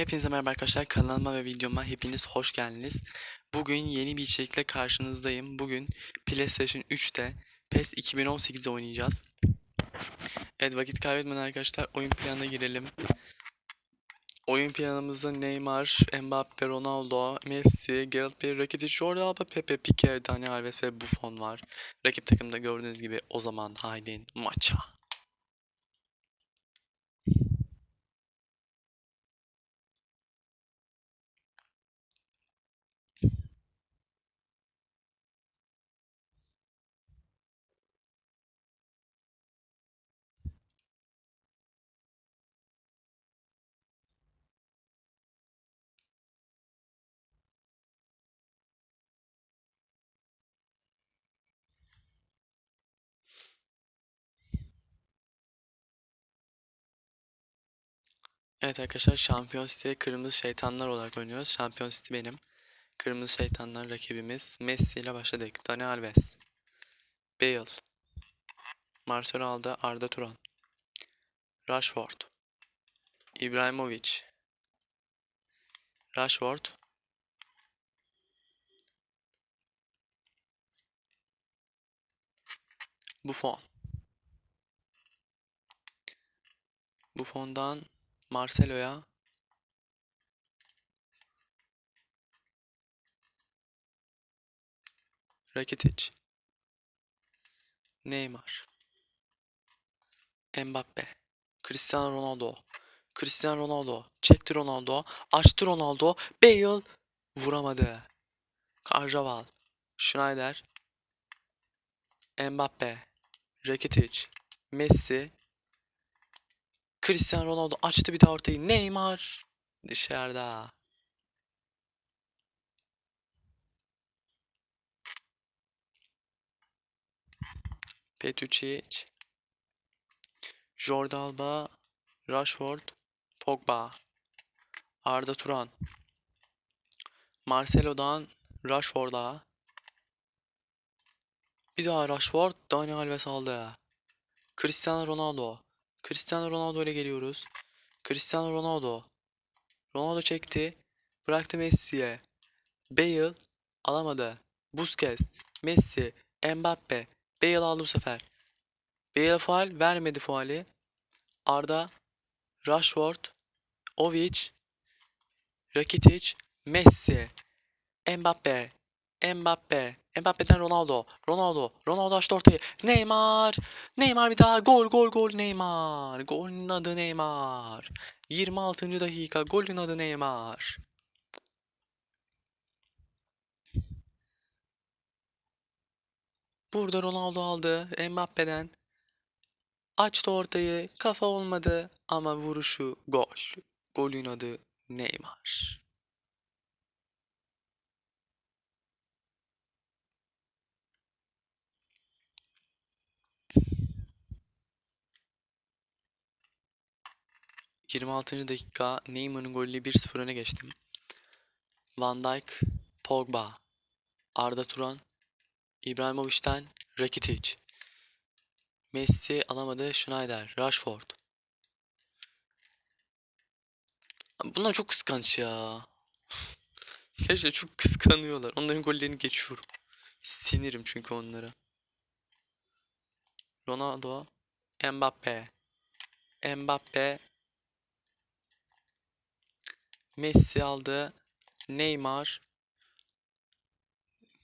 Hepinize merhaba arkadaşlar. Kanalıma ve videoma hepiniz hoş geldiniz. Bugün yeni bir içerikle karşınızdayım. Bugün PlayStation 3'te PES 2018'de oynayacağız. Evet vakit kaybetmeden arkadaşlar oyun planına girelim. Oyun planımızda Neymar, Mbappe, Ronaldo, Messi, Gareth Bale, Rakitic, Jordi Alba, Pepe, Pique, Dani Alves ve Buffon var. Rakip takımda gördüğünüz gibi o zaman haydi maça. Evet arkadaşlar Şampiyon City'ye Kırmızı Şeytanlar olarak oynuyoruz. Şampiyon City benim. Kırmızı Şeytanlar rakibimiz. Messi ile başladık. Dani Alves. Bale. Marcelo aldı. Arda Turan. Rashford. İbrahimovic. Rashford. Buffon. Buffon'dan Marcelo'ya Rakitic. Neymar. Mbappe. Cristiano Ronaldo. Cristiano Ronaldo. Çekti Ronaldo. Açtı Ronaldo. Bale vuramadı. Carvajal Schneider. Mbappe. Rakitic. Messi Cristiano Ronaldo açtı bir daha ortayı. Neymar dışarıda. Petucic. Jordi Alba. Rashford. Pogba. Arda Turan. Marcelo'dan Rashford'a. Bir daha Rashford. Dani Alves aldı. Cristiano Ronaldo. Cristiano Ronaldo ile geliyoruz. Cristiano Ronaldo. Ronaldo çekti. Bıraktı Messi'ye. Bale alamadı. Busquets. Messi. Mbappe. Bale aldı bu sefer. Bale faal vermedi faali. Arda. Rashford. Ovic. Rakitic. Messi. Mbappe. Mbappe. Mbappe'den Ronaldo. Ronaldo. Ronaldo açtı ortayı. Neymar. Neymar bir daha. Gol gol gol Neymar. Golün adı Neymar. 26. dakika. Golün adı Neymar. Burada Ronaldo aldı. Mbappe'den. Açtı ortayı. Kafa olmadı. Ama vuruşu gol. Golün adı Neymar. ...26. dakika Neymar'ın golüyle 1-0 öne geçtim. Van Dijk, Pogba, Arda Turan, İbrahimovic'den Rakitic. Messi alamadı. Schneider, Rashford. Bunlar çok kıskanç ya. Gerçekten çok kıskanıyorlar. Onların gollerini geçiyorum. Sinirim çünkü onlara. Ronaldo, Mbappe. Mbappe. Messi aldı. Neymar.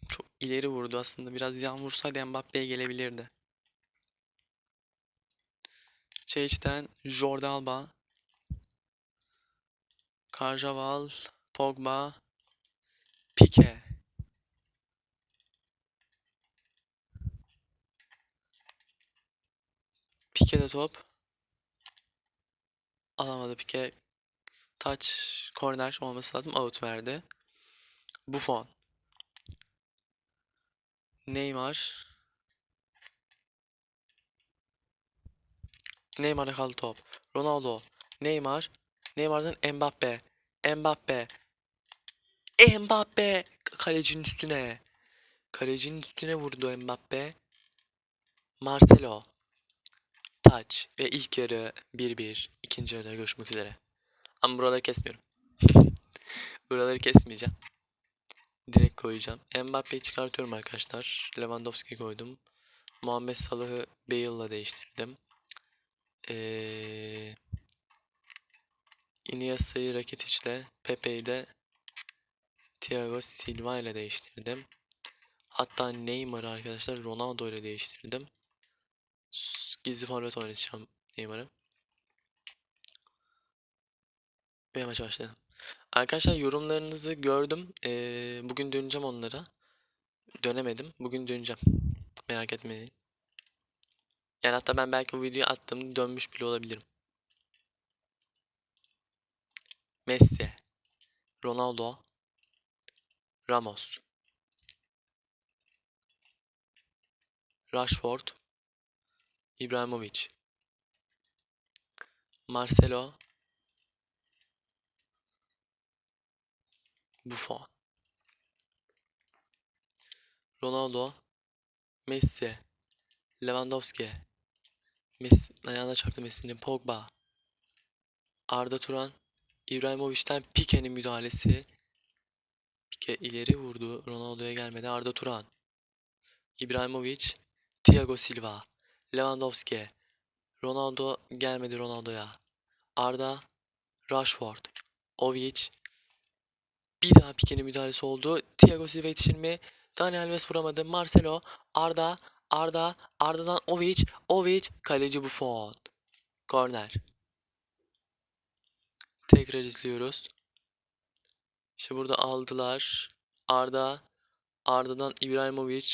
Çok ileri vurdu aslında. Biraz yan vursaydı Mbappe'ye gelebilirdi. Çeyiç'ten Jordi Alba. Carvajal, Pogba, Pique. Pique'de top. Alamadı Pique. Touch, corner olması lazım. Out verdi. Buffon. Neymar. Neymar'da kaldı top. Ronaldo. Neymar. Neymar'dan Mbappe. Mbappe. Mbappe. Kalecinin üstüne. Kalecinin üstüne vurdu Mbappe. Marcelo. Touch. Ve ilk yarı 1-1. İkinci yarıda görüşmek üzere. Ama buraları kesmiyorum. Buraları kesmeyeceğim. Direkt koyacağım. Mbappe'yi çıkartıyorum arkadaşlar. Lewandowski koydum. Muhammed Salah'ı Bale'la değiştirdim. Ee, Iniesta'yı Rakitic'le, Pepe'yi de Thiago Silva ile değiştirdim. Hatta Neymar'ı arkadaşlar Ronaldo ile değiştirdim. Gizli forvet oynatacağım Neymar'ı. Ve maça başlayalım. Arkadaşlar yorumlarınızı gördüm. Ee, bugün döneceğim onlara. Dönemedim. Bugün döneceğim. Merak etmeyin. Yani hatta ben belki bu videoyu attım dönmüş bile olabilirim. Messi, Ronaldo, Ramos, Rashford, Ibrahimovic, Marcelo, Buffon, Ronaldo, Messi, Lewandowski, Messi, ayağına çarptı Messi'nin Pogba, Arda Turan, İbrahimovic'ten Pique'nin müdahalesi. Pique ileri vurdu. Ronaldo'ya gelmedi. Arda Turan. İbrahimovic, Thiago Silva, Lewandowski. Ronaldo gelmedi Ronaldo'ya. Arda, Rashford, Ovic. Bir daha Pique'nin müdahalesi oldu. Thiago Silva yetişir mi? Dani Alves vuramadı. Marcelo, Arda, Arda, Arda'dan Ovic, Ovic, kaleci Buffon. Korner. Tekrar izliyoruz. İşte burada aldılar. Arda, Arda'dan İbrahimovic.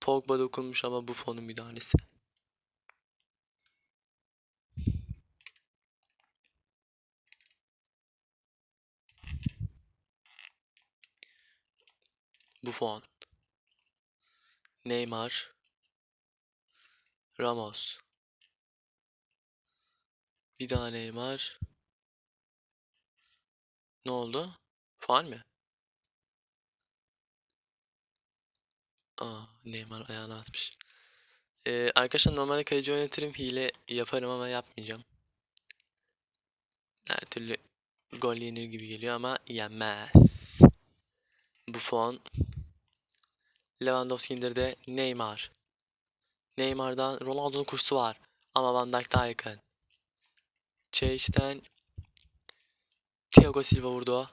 Pogba dokunmuş ama Buffon'un müdahalesi. Buffon. Neymar. Ramos. Bir daha Neymar. Ne oldu? Faul mi? Aa, Neymar ayağına atmış. Ee, arkadaşlar normalde kaleci oynatırım. Hile yaparım ama yapmayacağım. Her türlü gol yenir gibi geliyor ama yenmez. Buffon. Lewandowski indirdi. Neymar. Neymar'dan Ronaldo'nun koşusu var. Ama Van Dijk daha yakın. Çeş'ten Thiago Silva vurdu.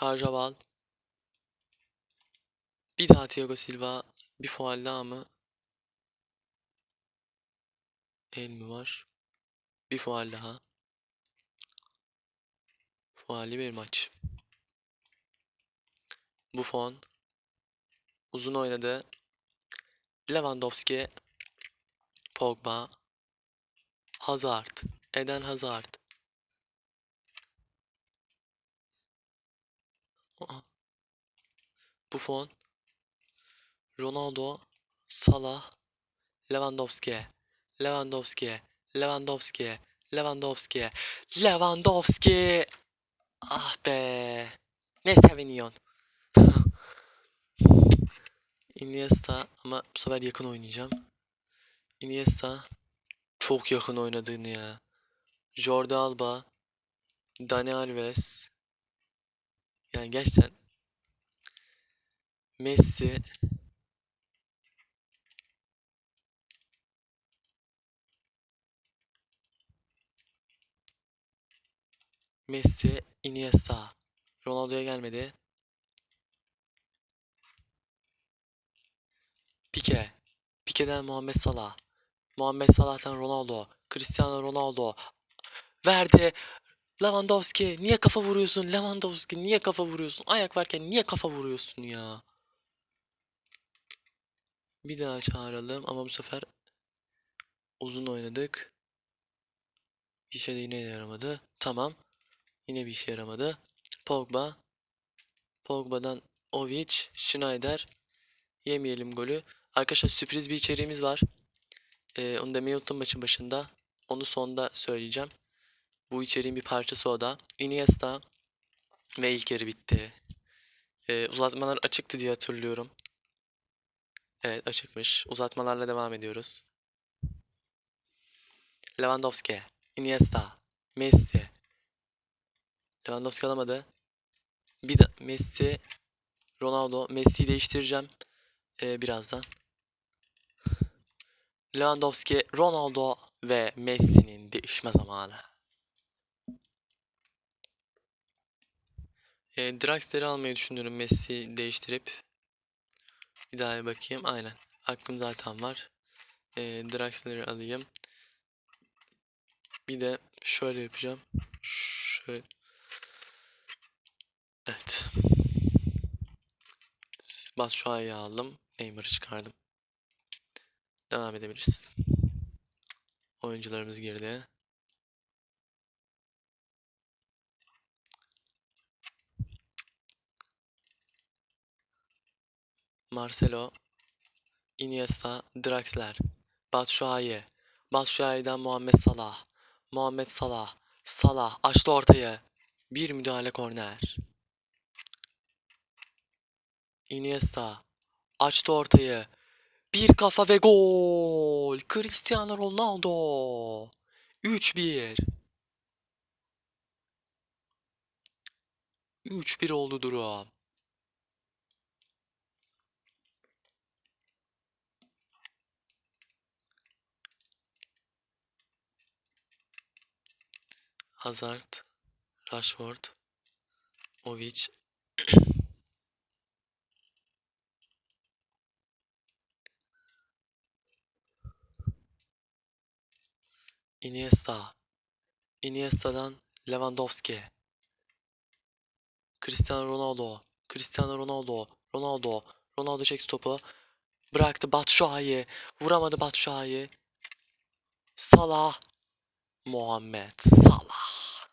Carvajal. Bir daha Thiago Silva. Bir faul daha mı? El mi var? Bir faul daha. Faali bir maç. Buffon. Uzun oynadı. Lewandowski. Pogba. Hazard. Eden Hazard. Buffon. Ronaldo. Salah. Lewandowski. Lewandowski. Lewandowski. Lewandowski. Lewandowski. Ah be. Ne seviniyorsun? Iniesta ama bu sefer yakın oynayacağım. Iniesta çok yakın oynadığını ya. Jordi Alba, Dani Alves. Yani gerçekten Messi Messi, Iniesta. Ronaldo'ya gelmedi. Pique. Pique'den Muhammed Salah. Muhammed Salah'tan Ronaldo. Cristiano Ronaldo. Verdi. Lewandowski. Niye kafa vuruyorsun? Lewandowski niye kafa vuruyorsun? Ayak varken niye kafa vuruyorsun ya? Bir daha çağıralım ama bu sefer uzun oynadık. Bir şey de yine yaramadı. Tamam. Yine bir işe yaramadı. Pogba. Pogba'dan Ovic. Schneider. Yemeyelim golü. Arkadaşlar sürpriz bir içeriğimiz var. Ee, onu demeyi unuttum maçın başında. Onu sonda söyleyeceğim. Bu içeriğin bir parçası o da. Iniesta ve ilk yarı bitti. Ee, uzatmalar açıktı diye hatırlıyorum. Evet açıkmış. Uzatmalarla devam ediyoruz. Lewandowski, Iniesta, Messi. Lewandowski alamadı. Bir de Messi, Ronaldo. Messi'yi değiştireceğim ee, birazdan. Lewandowski, Ronaldo ve Messi'nin değişme zamanı. E, Draxler'i almayı düşünüyorum Messi değiştirip. Bir daha bakayım. Aynen. Hakkım zaten var. E, Draxler'i alayım. Bir de şöyle yapacağım. Şöyle. Evet. Batshuayi'yi aldım. Neymar'ı çıkardım. Devam edebiliriz. Oyuncularımız girdi. Marcelo, Iniesta, Draxler, Batshuayi, Batshuayi'den Muhammed Salah, Muhammed Salah, Salah açtı ortayı. Bir müdahale korner. Iniesta açtı ortayı. Bir kafa ve gol. Cristiano Ronaldo. 3-1. 3-1 oldu durum. Hazard, Rashford, Ovic. Iniesta. Iniesta'dan Lewandowski. Cristiano Ronaldo. Cristiano Ronaldo. Ronaldo. Ronaldo çekti topu. Bıraktı Batshuayi. Vuramadı Batshuayi. Salah. Muhammed Salah.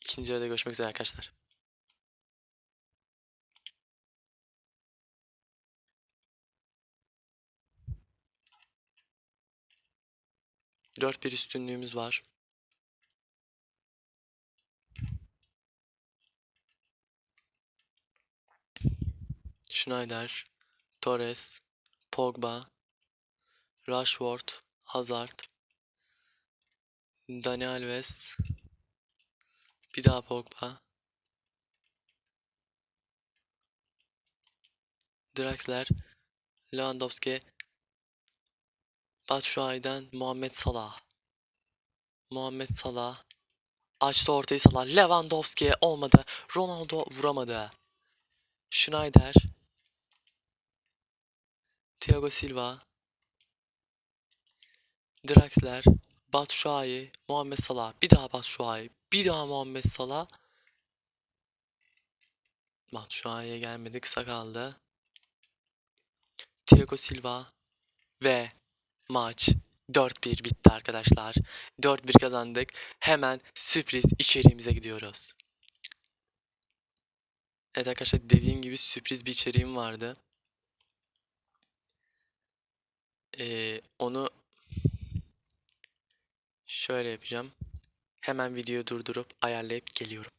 İkinci yarıda görüşmek üzere arkadaşlar. Dört bir üstünlüğümüz var. Schneider, Torres, Pogba, Rashford, Hazard, Dani Alves, bir daha Pogba, Draxler, Lewandowski, Batshuayi'den Muhammed Salah. Muhammed Salah açtı ortayı Salah. Lewandowski olmadı. Ronaldo vuramadı. Schneider, Thiago Silva, Draxler, Batshuayi, Muhammed Salah. Bir daha Batshuayi, bir daha Muhammed Salah. Batshuayi'ye gelmedi, kısa kaldı. Thiago Silva ve maç 4-1 bitti arkadaşlar. 4-1 kazandık. Hemen sürpriz içeriğimize gidiyoruz. Evet arkadaşlar dediğim gibi sürpriz bir içeriğim vardı. Ee, onu şöyle yapacağım. Hemen videoyu durdurup ayarlayıp geliyorum.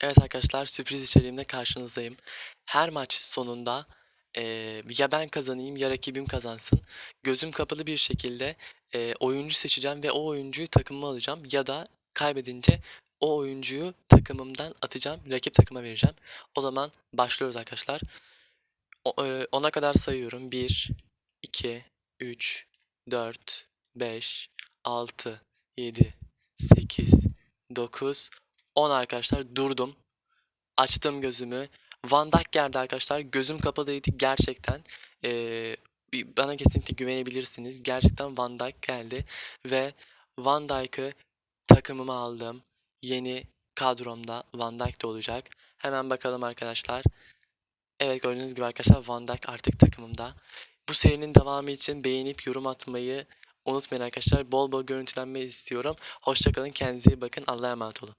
Evet arkadaşlar sürpriz içeriğimde karşınızdayım. Her maç sonunda eee, ya ben kazanayım ya rakibim kazansın. Gözüm kapalı bir şekilde eee, oyuncu seçeceğim ve o oyuncuyu takımıma alacağım. Ya da kaybedince o oyuncuyu takımımdan atacağım, rakip takıma vereceğim. O zaman başlıyoruz arkadaşlar. O, eee, ona kadar sayıyorum. 1, 2, 3, 4, 5, 6, 7, 8, 9, 10 arkadaşlar durdum. Açtım gözümü. Van Dijk geldi arkadaşlar. Gözüm kapalıydı gerçekten. Ee, bana kesinlikle güvenebilirsiniz. Gerçekten Van Dijk geldi ve Van Dijk'ı takımıma aldım. Yeni kadromda Van Dijk de olacak. Hemen bakalım arkadaşlar. Evet gördüğünüz gibi arkadaşlar Van Dijk artık takımımda. Bu serinin devamı için beğenip yorum atmayı unutmayın arkadaşlar. Bol bol görüntülenme istiyorum. Hoşçakalın. Kendinize iyi bakın. Allah'a emanet olun.